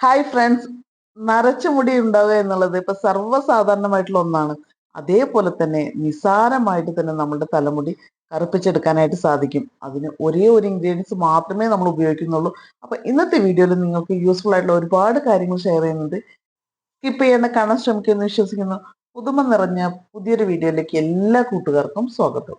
Hi friends നരച്ച മുടി ഉണ്ടാവുക എന്നുള്ളത് ഇപ്പൊ സർവസാധാരണമായിട്ടുള്ള ഒന്നാണ്. അതേപോലെ തന്നെ നിസാരമായിട്ട് തന്നെ നമ്മുടെ തലമുടി കറുപ്പിച്ചെടുക്കാനായിട്ട് സാധിക്കും. അതിന് ഒരേ ഒരു ഇൻഗ്രീഡിയൻസ് മാത്രമേ നമ്മൾ ഉപയോഗിക്കുന്നുള്ളൂ. അപ്പൊ ഇന്നത്തെ വീഡിയോയിൽ നിങ്ങൾക്ക് യൂസ്ഫുൾ ആയിട്ടുള്ള ഒരുപാട് കാര്യങ്ങൾ ഷെയർ ചെയ്യുന്നത് സ്കിപ്പ് ചെയ്യേണ്ട കാണാൻ ശ്രമിക്കുമെന്ന് വിശ്വസിക്കുന്നു. പുതുമ നിറഞ്ഞ പുതിയൊരു വീഡിയോയിലേക്ക് എല്ലാ കൂട്ടുകാർക്കും സ്വാഗതം.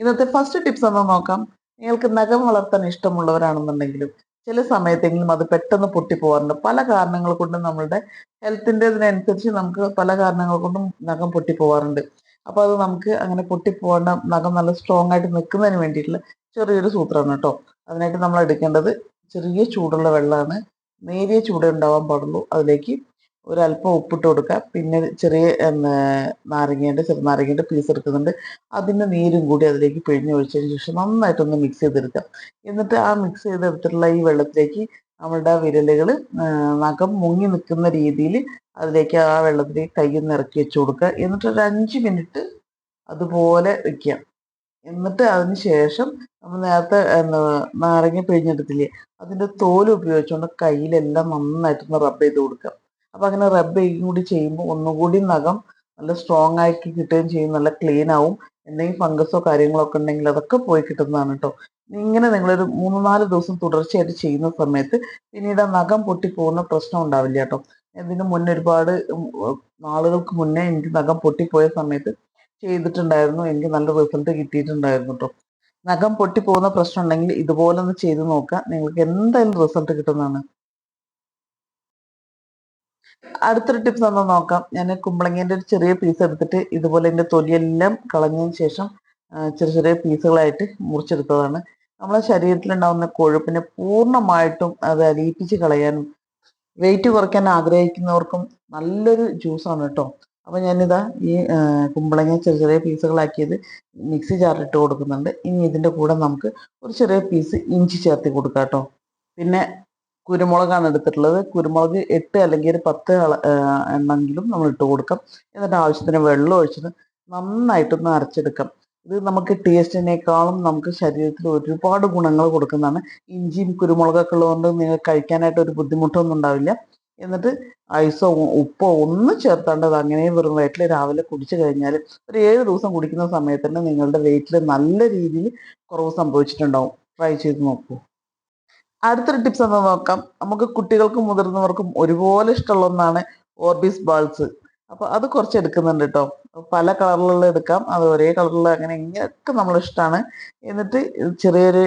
ഇന്നത്തെ ഫസ്റ്റ് ടിപ്സ് ഒന്ന് നോക്കാം. നിങ്ങൾക്ക് നഖം വളർത്താൻ ഇഷ്ടമുള്ളവരാണെന്നുണ്ടെങ്കിലും ചില സമയത്തെങ്കിലും അത് പെട്ടെന്ന് പൊട്ടിപ്പോകാറുണ്ട് പല കാരണങ്ങൾ കൊണ്ടും നമ്മളുടെ ഹെൽത്തിന്റെതിനനുസരിച്ച് നമുക്ക് പല കാരണങ്ങൾ കൊണ്ടും നഖം പൊട്ടിപ്പോകാറുണ്ട് അപ്പോൾ അത് നമുക്ക് അങ്ങനെ പൊട്ടിപ്പോകേണ്ട നഖം നല്ല സ്ട്രോങ് ആയിട്ട് നിൽക്കുന്നതിന് വേണ്ടിയിട്ടുള്ള ചെറിയൊരു സൂത്രമാണ് കേട്ടോ. അതിനായിട്ട് നമ്മൾ എടുക്കേണ്ടത് ചെറിയ ചൂടുള്ള വെള്ളമാണ്. നേരിയ ചൂട് ഉണ്ടാവാൻ പാടുള്ളൂ. അതിലേക്ക് ഒരല്പം ഉപ്പിട്ട് കൊടുക്കുക പിന്നെ ചെറിയ നാരങ്ങേന്റെ ചെറുനാരങ്ങേന്റെ പീസ് എടുക്കുന്നുണ്ട്. അതിന്റെ നീരും കൂടി അതിലേക്ക് പിഴിഞ്ഞ് ഒഴിച്ചതിന് ശേഷം നന്നായിട്ടൊന്ന് മിക്സ് ചെയ്തെടുക്കാം. എന്നിട്ട് ആ മിക്സ് ചെയ്തെടുത്തിട്ടുള്ള ഈ വെള്ളത്തിലേക്ക് നമ്മളുടെ വിരലുകൾ നഖം മുങ്ങി നിൽക്കുന്ന രീതിയിൽ അതിലേക്ക് ആ വെള്ളത്തിലേക്ക് കയ്യിൽ ഇറക്കി വെച്ച് കൊടുക്കുക. എന്നിട്ട് ഒരു അഞ്ച് മിനിറ്റ് അതുപോലെ വെക്കുക. എന്നിട്ട് അതിന് ശേഷം നമ്മൾ നേരത്തെ നാരങ്ങ പിഴിഞ്ഞെടുത്തില്ലേ അതിന്റെ തോൽ ഉപയോഗിച്ചുകൊണ്ട് കയ്യിലെല്ലാം നന്നായിട്ടൊന്ന് റബ്ബ് ചെയ്ത് കൊടുക്കുക. അപ്പോൾ അങ്ങനെ റബ്ബ് ചെയ്യും കൂടി ചെയ്യുമ്പോൾ ഒന്നുകൂടി നഖം നല്ല സ്ട്രോങ് ആക്കി കിട്ടുകയും ചെയ്യും നല്ല ക്ലീൻ ആവും. എന്തെങ്കിലും ഫംഗസോ കാര്യങ്ങളോ ഒക്കെ ഉണ്ടെങ്കിൽ അതൊക്കെ പോയി കിട്ടുന്നതാണ് കേട്ടോ ഇങ്ങനെ നിങ്ങളൊരു മൂന്ന് നാല് ദിവസം തുടർച്ചയായിട്ട് ചെയ്യുന്ന സമയത്ത് പിന്നീട് ആ നഖം പൊട്ടിപ്പോകുന്ന പ്രശ്നം ഉണ്ടാവില്ല കേട്ടോ ഇതിന് മുന്നേ ഒരുപാട് നാളുകൾക്ക് മുന്നേ എനിക്ക് നഖം പൊട്ടിപ്പോയ സമയത്ത് ചെയ്തിട്ടുണ്ടായിരുന്നു. എനിക്ക് നല്ല റിസൾട്ട് കിട്ടിയിട്ടുണ്ടായിരുന്നു കേട്ടോ നഖം പൊട്ടിപ്പോകുന്ന പ്രശ്നം ഉണ്ടെങ്കിൽ ഇതുപോലെ ഒന്ന് ചെയ്ത് നോക്കുക. നിങ്ങൾക്ക് എന്തായാലും റിസൾട്ട് കിട്ടുന്നതാണ്. അടുത്തൊരു ടിപ്സ് നമ്മൾ നോക്കാം. ഞാൻ കുമ്പളങ്ങേന്റെ ഒരു ചെറിയ പീസ് എടുത്തിട്ട് ഇതുപോലെ എന്റെ തൊലിയെല്ലാം കളഞ്ഞതിന് ശേഷം ചെറിയ ചെറിയ പീസുകളായിട്ട് മുറിച്ചെടുത്തതാണ്. നമ്മളെ ശരീരത്തിലുണ്ടാകുന്ന കൊഴുപ്പിനെ പൂർണമായിട്ടും അത് അലിയിപ്പിച്ച് കളയാനും വെയിറ്റ് കുറയ്ക്കാൻ ആഗ്രഹിക്കുന്നവർക്കും നല്ലൊരു ജ്യൂസാണ് കേട്ടോ അപ്പോൾ ഞാനിതാ ഈ കുമ്പളങ്ങ ചെറിയ ചെറിയ പീസുകളാക്കിയത് മിക്സി ജാറിലിട്ട് കൊടുക്കുന്നുണ്ട്. ഇനി ഇതിന്റെ കൂടെ നമുക്ക് ഒരു ചെറിയ പീസ് ഇഞ്ചി ചേർത്ത് കൊടുക്കാം കേട്ടോ പിന്നെ കുരുമുളകാണ് എടുത്തിട്ടുള്ളത്. കുരുമുളക് എട്ട് അല്ലെങ്കിൽ ഒരു പത്ത് എണ്ണെങ്കിലും നമ്മൾ ഇട്ട് കൊടുക്കാം. എന്നിട്ട് ആവശ്യത്തിന് വെള്ളം ഒഴിച്ചിട്ട് നന്നായിട്ടൊന്ന് അരച്ചെടുക്കാം. ഇത് നമുക്ക് ടേസ്റ്റിനേക്കാളും നമുക്ക് ശരീരത്തിൽ ഒരുപാട് ഗുണങ്ങൾ കൊടുക്കുന്നതാണ്. ഇഞ്ചിയും കുരുമുളകൊക്കെ ഉള്ളതുകൊണ്ട് നിങ്ങൾ കഴിക്കാനായിട്ട് ഒരു ബുദ്ധിമുട്ടൊന്നും ഉണ്ടാവില്ല. എന്നിട്ട് ഐസോ ഉപ്പോ ഒന്നും ചേർത്താണ്ട് അത് അങ്ങനെ വെറും വയറ്റിൽ രാവിലെ കുടിച്ചു കഴിഞ്ഞാൽ ഒരു ഏഴ് ദിവസം കുടിക്കുന്ന സമയത്ത് തന്നെ നിങ്ങളുടെ വെയിറ്റിൽ നല്ല രീതിയിൽ കുറവ് സംഭവിച്ചിട്ടുണ്ടാവും. ട്രൈ ചെയ്ത് നോക്കൂ. അടുത്തൊരു ടിപ്സ് എന്ന് നോക്കാം. നമുക്ക് കുട്ടികൾക്കും മുതിർന്നവർക്കും ഒരുപോലെ ഇഷ്ടമുള്ള ഒന്നാണ് ഓർബിസ് ബാൾസ് അപ്പോൾ അത് കുറച്ച് എടുക്കുന്നുണ്ട് കേട്ടോ പല കളറിലുള്ള എടുക്കാം. അത് ഒരേ കളറിലുള്ള അങ്ങനെ ഇങ്ങനെയൊക്കെ നമ്മൾ ഇഷ്ടമാണ് എന്നിട്ട് ചെറിയൊരു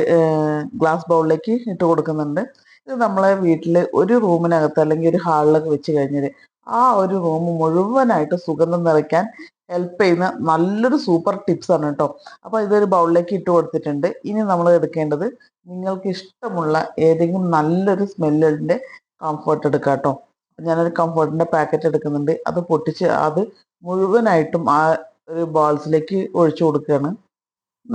ഗ്ലാസ് ബൗളിലേക്ക് ഇട്ട് കൊടുക്കുന്നുണ്ട്. ഇത് നമ്മളെ വീട്ടിൽ ഒരു റൂമിനകത്ത് അല്ലെങ്കിൽ ഒരു ഹാളിലൊക്കെ വെച്ച് കഴിഞ്ഞാൽ ആ ഒരു റൂം മുഴുവനായിട്ട് സുഗന്ധം നിറയ്ക്കാൻ ഹെൽപ്പ് ചെയ്യുന്ന നല്ലൊരു സൂപ്പർ ടിപ്സ് ആണ് കേട്ടോ അപ്പോൾ ഇതൊരു ബൗളിലേക്ക് ഇട്ട് കൊടുത്തിട്ടുണ്ട്. ഇനി നമ്മൾ എടുക്കേണ്ടത് നിങ്ങൾക്ക് ഇഷ്ടമുള്ള ഏതെങ്കിലും നല്ലൊരു സ്മെല്ലിന്റെ കംഫർട്ട് എടുക്കുക കേട്ടോ ഞാനൊരു കംഫർട്ടിന്റെ പാക്കറ്റ് എടുക്കുന്നുണ്ട്. അത് പൊട്ടിച്ച് അത് മുഴുവനായിട്ടും ആ ഒരു ബോൾസിലേക്ക് ഒഴിച്ചു കൊടുക്കുകയാണ്.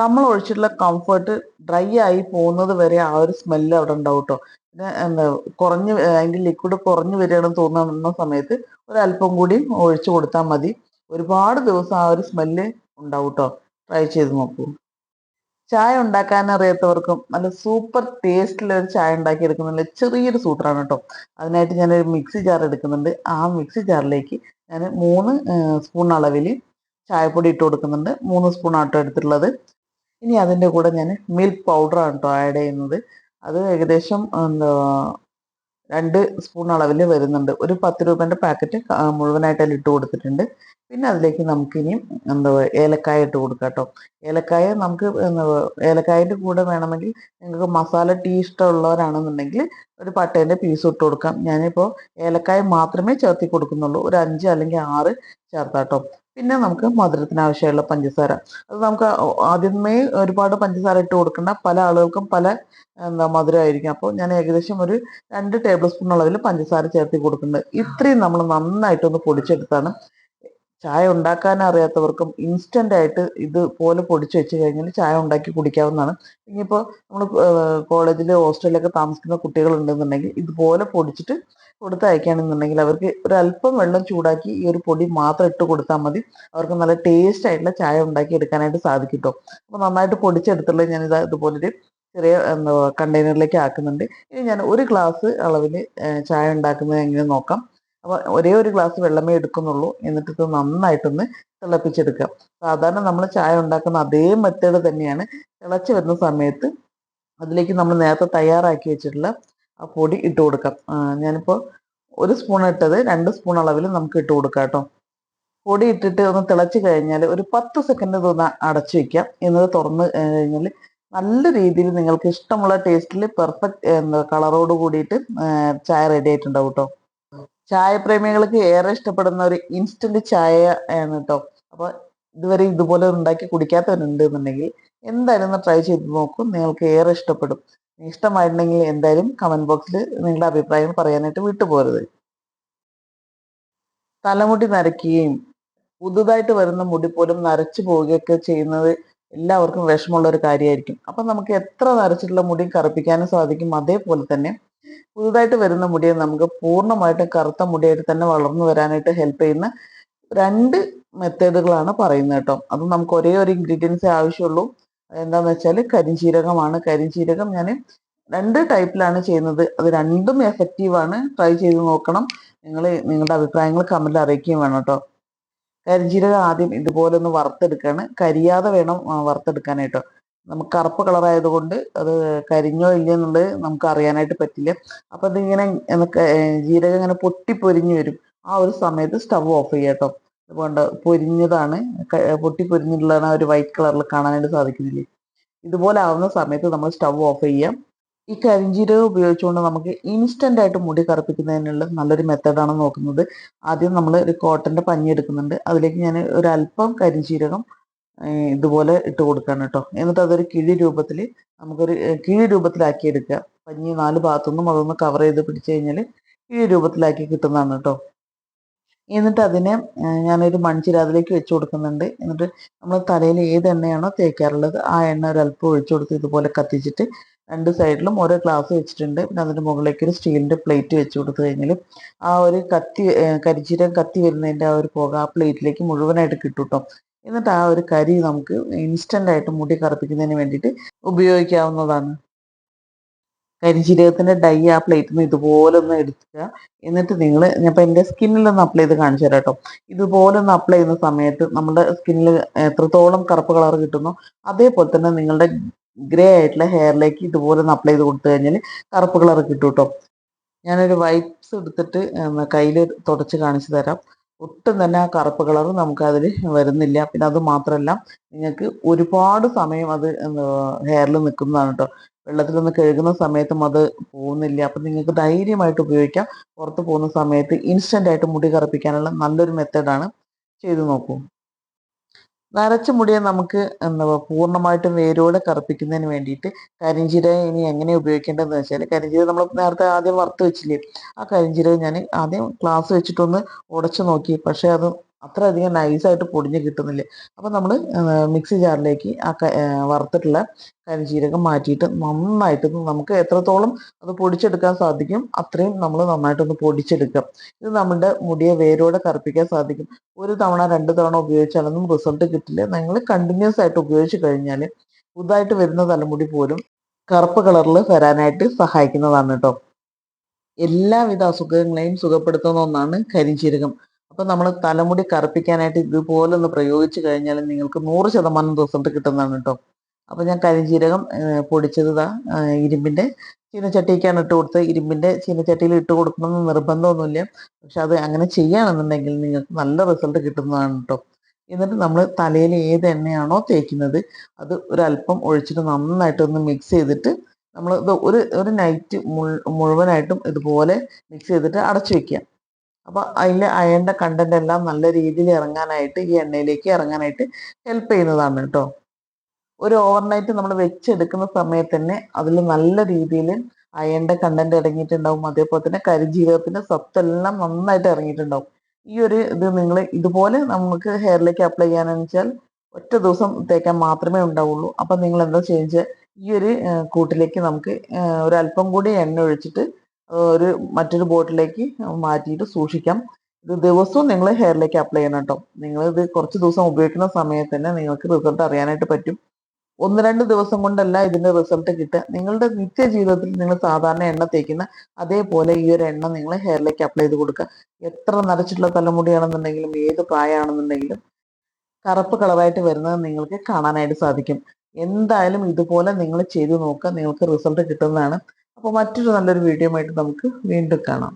നമ്മൾ ഒഴിച്ചിട്ടുള്ള കംഫർട്ട് ഡ്രൈ ആയി പോകുന്നത് വരെ ആ ഒരു സ്മെല്ല് അവിടെ ഉണ്ടാവും കേട്ടോ പിന്നെ എന്താ കുറഞ്ഞ് അതിന്റെ ലിക്വിഡ് കുറഞ്ഞു വരികയാണെന്ന് തോന്നുന്ന സമയത്ത് ഒരല്പം കൂടി ഒഴിച്ചു കൊടുത്താൽ മതി. ഒരുപാട് ദിവസം ആ ഒരു സ്മെല്ല് ഉണ്ടാവും കേട്ടോ ട്രൈ ചെയ്ത് നോക്കൂ. ചായ ഉണ്ടാക്കാൻ അറിയാത്തവർക്കും നല്ല സൂപ്പർ ടേസ്റ്റിൽ ഒരു ചായ ഉണ്ടാക്കി എടുക്കുന്നുള്ള ചെറിയൊരു സൂത്രമാണ് കേട്ടോ അതിനായിട്ട് ഞാനൊരു മിക്സി ജാർ എടുക്കുന്നുണ്ട്. ആ മിക്സി ജാറിലേക്ക് ഞാൻ മൂന്ന് സ്പൂൺ അളവിൽ ചായപ്പൊടി ഇട്ട് കൊടുക്കുന്നുണ്ട്. മൂന്ന് സ്പൂൺ ആട്ടോ എടുത്തിട്ടുള്ളത്. ഇനി അതിന്റെ കൂടെ ഞാൻ മിൽക്ക് പൗഡറാണ് കേട്ടോ ആഡ് ചെയ്യുന്നത്. അത് ഏകദേശം എന്താ രണ്ട് സ്പൂൺ അളവിൽ വരുന്നുണ്ട്. ഒരു പത്ത് രൂപേന്റെ പാക്കറ്റ് മുഴുവനായിട്ട് അതിൽ ഇട്ട് കൊടുത്തിട്ടുണ്ട്. പിന്നെ അതിലേക്ക് നമുക്കിനി എന്താ ഏലക്കായ ഇട്ട് കൊടുക്കാം കേട്ടോ. ഏലക്കായ നമുക്ക് ഏലക്കായന്റെ കൂടെ വേണമെങ്കിൽ നിങ്ങൾക്ക് മസാല ടീ ഇഷ്ടമുള്ളവരാണെന്നുണ്ടെങ്കിൽ ഒരു പട്ടേന്റെ പീസ് ഇട്ട് കൊടുക്കാം. ഞാനിപ്പോൾ ഏലക്കായ മാത്രമേ ചേർത്തി കൊടുക്കുന്നുള്ളൂ. ഒരു അഞ്ച് അല്ലെങ്കിൽ ആറ് ചേർത്താട്ടോ. പിന്നെ നമുക്ക് മധുരത്തിന് ആവശ്യമുള്ള പഞ്ചസാര. അത് നമുക്ക് ആദ്യമേ ഒരുപാട് പഞ്ചസാര ഇട്ട് കൊടുക്കേണ്ട. പല ആളുകൾക്കും പല എന്താ മധുരമായിരിക്കും. അപ്പോൾ ഞാൻ ഏകദേശം ഒരു രണ്ട് ടേബിൾ സ്പൂൺ അളവിൽ പഞ്ചസാര ചേർത്തി കൊടുക്കുന്നുണ്ട്. ഇത്രയും നമ്മൾ നന്നായിട്ടൊന്ന് പൊടിച്ചെടുത്താണ് ചായ ഉണ്ടാക്കാൻ അറിയാത്തവർക്കും ഇൻസ്റ്റന്റ് ആയിട്ട് ഇതുപോലെ പൊടിച്ച് വെച്ച് കഴിഞ്ഞാൽ ചായ ഉണ്ടാക്കി കുടിക്കാവുന്നതാണ്. ഇനിയിപ്പോൾ നമ്മൾ കോളേജിൽ ഹോസ്റ്റലിലൊക്കെ താമസിക്കുന്ന കുട്ടികളുണ്ടെന്നുണ്ടെങ്കിൽ ഇതുപോലെ പൊടിച്ചിട്ട് കൊടുത്തയക്കുകയാണെന്നുണ്ടെങ്കിൽ അവർക്ക് ഒരു അല്പം വെള്ളം ചൂടാക്കി ഈ ഒരു പൊടി മാത്രം ഇട്ട് കൊടുത്താൽ മതി. അവർക്ക് നല്ല ടേസ്റ്റ് ആയിട്ടുള്ള ചായ ഉണ്ടാക്കി എടുക്കാനായിട്ട് സാധിക്കും കേട്ടോ അപ്പോൾ നന്നായിട്ട് പൊടിച്ചെടുത്തുള്ളത് ഞാനിത് ഇതുപോലൊരു ചെറിയ എന്താ കണ്ടെയ്നറിലേക്ക് ആക്കുന്നുണ്ട്. ഇനി ഞാൻ ഒരു ഗ്ലാസ് അളവിൽ ചായ ഉണ്ടാക്കുന്നത് എങ്ങനെ നോക്കാം. അപ്പോൾ ഒരേ ഒരു ഗ്ലാസ് വെള്ളമേ എടുക്കുന്നുള്ളൂ. എന്നിട്ട് ഇത് നന്നായിട്ടൊന്ന് തിളപ്പിച്ചെടുക്കുക. സാധാരണ നമ്മൾ ചായ ഉണ്ടാക്കുന്ന അതേ മെത്തേഡ് തന്നെയാണ്. തിളച്ച് വരുന്ന സമയത്ത് അതിലേക്ക് നമ്മൾ നേരത്തെ തയ്യാറാക്കി വെച്ചിട്ടുള്ള ആ പൊടി ഇട്ട് കൊടുക്കാം. ഞാനിപ്പോൾ ഒരു സ്പൂൺ ഇട്ടത് രണ്ട് സ്പൂൺ അളവിൽ നമുക്ക് ഇട്ട് കൊടുക്കാം കേട്ടോ. പൊടി ഇട്ടിട്ട് ഒന്ന് തിളച്ച് കഴിഞ്ഞാൽ ഒരു പത്ത് സെക്കൻഡ് ഇതൊന്ന് അടച്ചു വെക്കാം. എന്നത് തുറന്ന് കഴിഞ്ഞാൽ നല്ല രീതിയിൽ നിങ്ങൾക്ക് ഇഷ്ടമുള്ള ടേസ്റ്റിൽ പെർഫെക്റ്റ് എന്താ കളറോട് കൂടിയിട്ട് ചായ റെഡി ആയിട്ടുണ്ടാവും കേട്ടോ. ചായ പ്രേമികൾക്ക് ഏറെ ഇഷ്ടപ്പെടുന്ന ഒരു ഇൻസ്റ്റന്റ് ചായ ആണ് കേട്ടോ അപ്പൊ ഇതുവരെ ഇതുപോലെ ഉണ്ടാക്കി കുടിക്കാത്തവരുണ്ട് എന്നുണ്ടെങ്കിൽ എന്തായാലും ഒന്ന് ട്രൈ ചെയ്ത് നോക്കും. നിങ്ങൾക്ക് ഏറെ ഇഷ്ടപ്പെടും. ഇഷ്ടമായിട്ടുണ്ടെങ്കിൽ എന്തായാലും കമന്റ് ബോക്സിൽ നിങ്ങളുടെ അഭിപ്രായം പറയാനായിട്ട് വിട്ടുപോകരുത് തലമുടി നരയ്ക്കുകയും പുതുതായിട്ട് വരുന്ന മുടി പോലും നരച്ചു പോവുകയൊക്കെ ചെയ്യുന്നത് എല്ലാവർക്കും വിഷമമുള്ള ഒരു കാര്യമായിരിക്കും. അപ്പം നമുക്ക് എത്ര നരച്ചിട്ടുള്ള മുടി കറുപ്പിക്കാനും സാധിക്കും അതേപോലെ തന്നെ പുതുതായിട്ട് വരുന്ന മുടിയെ നമുക്ക് പൂർണമായിട്ടും കറുത്ത മുടിയായിട്ട് തന്നെ വളർന്നു വരാനായിട്ട് ഹെൽപ്പ് ചെയ്യുന്ന രണ്ട് മെത്തേഡുകളാണ് പറയുന്നത് കേട്ടോ. അത് നമുക്ക് ഒരേ ഒരു ഇൻഗ്രീഡിയൻസേ ആവശ്യമുള്ളൂ. എന്താന്ന് വെച്ചാൽ കരിഞ്ചീരകമാണ്. കരിഞ്ചീരകം ഞാൻ രണ്ട് ടൈപ്പിലാണ് ചെയ്യുന്നത്. അത് രണ്ടും എഫക്റ്റീവാണ് ട്രൈ ചെയ്ത് നോക്കണം. നിങ്ങൾ നിങ്ങളുടെ അഭിപ്രായങ്ങൾ കമന്റിൽ അറിയിക്കുകയും വേണം കേട്ടോ. കരിഞ്ചീരകം ആദ്യം ഇതുപോലെ ഒന്ന് വറുത്തെടുക്കുകയാണ് കരിയാതെ വേണം വറുത്തെടുക്കാനായിട്ടോ. നമുക്ക് കറുപ്പ് കളറായതുകൊണ്ട് അത് കരിഞ്ഞോ ഇല്ലയോ എന്നുള്ളത് നമുക്ക് അറിയാനായിട്ട് പറ്റില്ല. അപ്പം അതിങ്ങനെ ജീരകം ഇങ്ങനെ പൊട്ടി പൊരിഞ്ഞു വരും. ആ ഒരു സമയത്ത് സ്റ്റവ് ഓഫ് ചെയ്യുക കേട്ടോ. അതുകൊണ്ട് പൊരിഞ്ഞതാണ് പൊട്ടി പൊരിഞ്ഞിട്ടുള്ളതാണ് ആ ഒരു വൈറ്റ് കളറിൽ കാണാനായിട്ട് സാധിക്കുന്നില്ലേ? ഇതുപോലെ ആവുന്ന സമയത്ത് നമ്മൾ സ്റ്റവ് ഓഫ് ചെയ്യാം. ഈ കരിഞ്ചീരകം ഉപയോഗിച്ചുകൊണ്ട് നമുക്ക് ഇൻസ്റ്റന്റ് ആയിട്ട് മുടി കറുപ്പിക്കുന്നതിനുള്ള നല്ലൊരു മെത്തേഡാണ് നോക്കുന്നത്. ആദ്യം നമ്മൾ ഒരു കോട്ടന്റെ പഞ്ഞി എടുക്കുന്നുണ്ട്. അതിലേക്ക് ഞാൻ ഒരു അല്പം കരിഞ്ചീരകം ഇതുപോലെ ഇട്ട് കൊടുക്കണം കേട്ടോ എന്നിട്ട് അതൊരു കിഴി രൂപത്തിൽ നമുക്കൊരു കിഴി രൂപത്തിലാക്കി എടുക്കുക പഞ്ഞി നാല് ഭാഗത്തുനിന്നും അതൊന്ന് കവർ ചെയ്ത് പിടിച്ചു കഴിഞ്ഞാൽ കിഴി രൂപത്തിലാക്കി കിട്ടുന്നതാണ് കേട്ടോ എന്നിട്ട് അതിനെ ഞാനൊരു മൺചിരാതിലേക്ക് വെച്ച് കൊടുക്കുന്നുണ്ട്. എന്നിട്ട് നമ്മൾ തലയിൽ ഏത് എണ്ണയാണോ തേക്കാറുള്ളത് ആ എണ്ണ ഒരു അല്പം ഒഴിച്ചു കൊടുത്ത് ഇതുപോലെ കത്തിച്ചിട്ട് രണ്ട് സൈഡിലും ഓരോ ഗ്ലാസ് വെച്ചിട്ടുണ്ട്. പിന്നെ അതിന്റെ മുകളിലേക്ക് ഒരു സ്റ്റീലിന്റെ പ്ലേറ്റ് വെച്ച് കൊടുത്തു കഴിഞ്ഞാൽ ആ ഒരു കത്തി കരിച്ചീരം കത്തി വരുന്നതിന്റെ ആ ഒരു പുക ആ പ്ലേറ്റിലേക്ക് മുഴുവനായിട്ട് കിട്ടും കേട്ടോ എന്നിട്ട് ആ ഒരു കരി നമുക്ക് ഇൻസ്റ്റന്റ് ആയിട്ട് മുടി കറുപ്പിക്കുന്നതിന് വേണ്ടിയിട്ട് ഉപയോഗിക്കാവുന്നതാണ്. കരിഞ്ചീരകത്തിന്റെ ഡൈ ആ പ്ലേറ്റിൽ നിന്ന് ഇതുപോലെ ഒന്ന് എടുക്കുക. എന്നിട്ട് നിങ്ങൾ ഞാൻ എന്റെ സ്കിന്നിൽ ഒന്ന് അപ്ലൈ ചെയ്ത് കാണിച്ചു തരാം കേട്ടോ. ഇതുപോലെ ഒന്ന് അപ്ലൈ ചെയ്യുന്ന സമയത്ത് നമ്മുടെ സ്കിന്നിൽ എത്രത്തോളം കറുപ്പ് കളർ കിട്ടുന്നോ അതേപോലെ തന്നെ നിങ്ങളുടെ ഗ്രേ ആയിട്ടുള്ള ഹെയറിലേക്ക് ഇതുപോലെ ഒന്ന് അപ്ലൈ ചെയ്ത് കൊടുത്തു കഴിഞ്ഞാൽ കറുപ്പ് കളർ കിട്ടും കേട്ടോ. ഞാനൊരു വൈപ്സ് എടുത്തിട്ട് കയ്യിൽ തുടച്ച് കാണിച്ചു തരാം. ഒട്ടും തന്നെ ആ കറുപ്പ് കളർ നമുക്ക് അതിൽ വരുന്നില്ല. പിന്നെ അത് മാത്രമല്ല നിങ്ങൾക്ക് ഒരുപാട് സമയം അത് ഹെയറിൽ നിൽക്കുന്നതാണ് കേട്ടോ വെള്ളത്തിലൊന്ന് കഴുകുന്ന സമയത്തും അത് പോകുന്നില്ല. അപ്പം നിങ്ങൾക്ക് ധൈര്യമായിട്ട് ഉപയോഗിക്കാം. പുറത്ത് പോകുന്ന സമയത്ത് ഇൻസ്റ്റന്റ് ആയിട്ട് മുടി കറുപ്പിക്കാനുള്ള നല്ലൊരു മെത്തേഡാണ് ചെയ്തു നോക്കൂ. നരച്ച മുടിയെ നമുക്ക് എന്താ പൂർണമായിട്ടും വേരോടെ കറുപ്പിക്കുന്നതിന് വേണ്ടിയിട്ട് കരിഞ്ചീര ഇനി എങ്ങനെ ഉപയോഗിക്കേണ്ടതെന്ന് വെച്ചാൽ കരിഞ്ചീര നമ്മൾ നേരത്തെ ആദ്യം വറുത്ത് വെച്ചില്ലേ ആ കരിഞ്ചീര ഞാൻ ആദ്യം ഗ്ലാസ് വെച്ചിട്ടൊന്ന് ഉടച്ചു നോക്കി. പക്ഷേ അത് അത്ര അധികം നൈസായിട്ട് പൊടിഞ്ഞ് കിട്ടുന്നില്ല? അപ്പോൾ നമ്മൾ മിക്സി ജാറിലേക്ക് ആ വറുത്തിട്ടുള്ള കരിചീരകം മാറ്റിയിട്ട് നന്നായിട്ട് നമുക്ക് എത്രത്തോളം അത് പൊടിച്ചെടുക്കാൻ സാധിക്കും അത്രയും നമ്മൾ നന്നായിട്ടൊന്ന് പൊടിച്ചെടുക്കാം. ഇത് നമ്മുടെ മുടിയെ വേരോടെ കറുപ്പിക്കാൻ സാധിക്കും. ഒരു തവണ രണ്ട് തവണ ഉപയോഗിച്ചാലൊന്നും റിസൾട്ട് കിട്ടില്ല. നിങ്ങൾ കണ്ടിന്യൂസ് ആയിട്ട് ഉപയോഗിച്ച് കഴിഞ്ഞാൽ പുതുതായിട്ട് വരുന്ന തലമുടി പോലും കറുപ്പ് കളറിൽ വരാനായിട്ട് സഹായിക്കുന്നതാണ് കേട്ടോ എല്ലാവിധ അസുഖങ്ങളെയും സുഖപ്പെടുത്തുന്ന ഒന്നാണ് കരിഞ്ചീരകം. അപ്പോൾ നമ്മൾ തലമുടി കറുപ്പിക്കാനായിട്ട് ഇതുപോലെ ഒന്ന് പ്രയോഗിച്ചു കഴിഞ്ഞാൽ നിങ്ങൾക്ക് നൂറ് ശതമാനം റിസൾട്ട് കിട്ടുന്നതാണ് കേട്ടോ അപ്പോൾ ഞാൻ കരിഞ്ചീരകം പൊടിച്ചത് ഇതാ ഇരുമ്പിന്റെ ചീനച്ചട്ടിക്കാണ് ഇട്ട് കൊടുത്ത് ഇരുമ്പിന്റെ ചീനച്ചട്ടിയിൽ ഇട്ട് കൊടുക്കണമെന്ന് നിർബന്ധമൊന്നുമില്ല. പക്ഷെ അത് അങ്ങനെ ചെയ്യുകയാണെന്നുണ്ടെങ്കിൽ നിങ്ങൾക്ക് നല്ല റിസൾട്ട് കിട്ടുന്നതാണ് കേട്ടോ എന്നിട്ട് നമ്മൾ തലയിൽ ഏത് എണ്ണയാണോ തേക്കുന്നത് അത് ഒരല്പം ഒഴിച്ചിട്ട് നന്നായിട്ടൊന്ന് മിക്സ് ചെയ്തിട്ട് നമ്മൾ ഇത് ഒരു ഒരു നൈറ്റ് മുഴുവനായിട്ടും ഇതുപോലെ മിക്സ് ചെയ്തിട്ട് അടച്ചു വെക്കുക. അപ്പോൾ അതിൽ അയണിന്റെ കണ്ടന്റ് എല്ലാം നല്ല രീതിയിൽ ഇറങ്ങാനായിട്ട് ഈ എണ്ണയിലേക്ക് ഇറങ്ങാനായിട്ട് ഹെൽപ്പ് ചെയ്യുന്നതാണ് കേട്ടോ. ഒരു ഓവർനൈറ്റ് നമ്മൾ വെച്ചെടുക്കുന്ന സമയത്ത് തന്നെ അതിൽ നല്ല രീതിയിൽ അയണിന്റെ കണ്ടന്റ് ഇറങ്ങിയിട്ടുണ്ടാവും. അതേപോലെ തന്നെ കരിജീരകത്തിന്റെ സത്തെല്ലാം നന്നായിട്ട് ഇറങ്ങിയിട്ടുണ്ടാവും. ഈ ഒരു ഇത് നിങ്ങൾ ഇതുപോലെ നമുക്ക് ഹെയറിലേക്ക് അപ്ലൈ ചെയ്യാനെന്ന് വെച്ചാൽ ഒറ്റ ദിവസം തേക്കാൻ മാത്രമേ ഉണ്ടാവുള്ളൂ. അപ്പം നിങ്ങൾ എന്താ ചെയ്യുക ഈ ഒരു കൂട്ടിലേക്ക് നമുക്ക് ഒരു അല്പം കൂടി എണ്ണ ഒഴിച്ചിട്ട് ഒരു മറ്റൊരു ബോട്ടിലേക്ക് മാറ്റിയിട്ട് സൂക്ഷിക്കാം. ഇത് ദിവസവും നിങ്ങൾ ഹെയറിലേക്ക് അപ്ലൈ ചെയ്യണം കേട്ടോ. നിങ്ങൾ ഇത് കുറച്ച് ദിവസം ഉപയോഗിക്കുന്ന സമയത്ത് തന്നെ നിങ്ങൾക്ക് റിസൾട്ട് അറിയാനായിട്ട് പറ്റും. ഒന്ന് രണ്ട് ദിവസം കൊണ്ടല്ല ഇതിന്റെ റിസൾട്ട് കിട്ടുക. നിങ്ങളുടെ നിത്യ ജീവിതത്തിൽ നിങ്ങൾ സാധാരണ എണ്ണ തേക്കുന്ന അതേപോലെ ഈ ഒരു എണ്ണ നിങ്ങൾ ഹെയറിലേക്ക് അപ്ലൈ ചെയ്ത് കൊടുക്കുക. എത്ര നരച്ചിട്ടുള്ള തലമുടിയാണെന്നുണ്ടെങ്കിലും ഏത് പ്രായമാണെന്നുണ്ടെങ്കിലും കറുപ്പ് കളറായിട്ട് വരുന്നത് നിങ്ങൾക്ക് കാണാനായിട്ട് സാധിക്കും. എന്തായാലും ഇതുപോലെ നിങ്ങൾ ചെയ്തു നോക്കുക. നിങ്ങൾക്ക് റിസൾട്ട് കിട്ടുന്നതാണ്. അപ്പോൾ മറ്റൊരു നല്ലൊരു വീഡിയോ ആയിട്ട് നമുക്ക് വീണ്ടും കാണാം.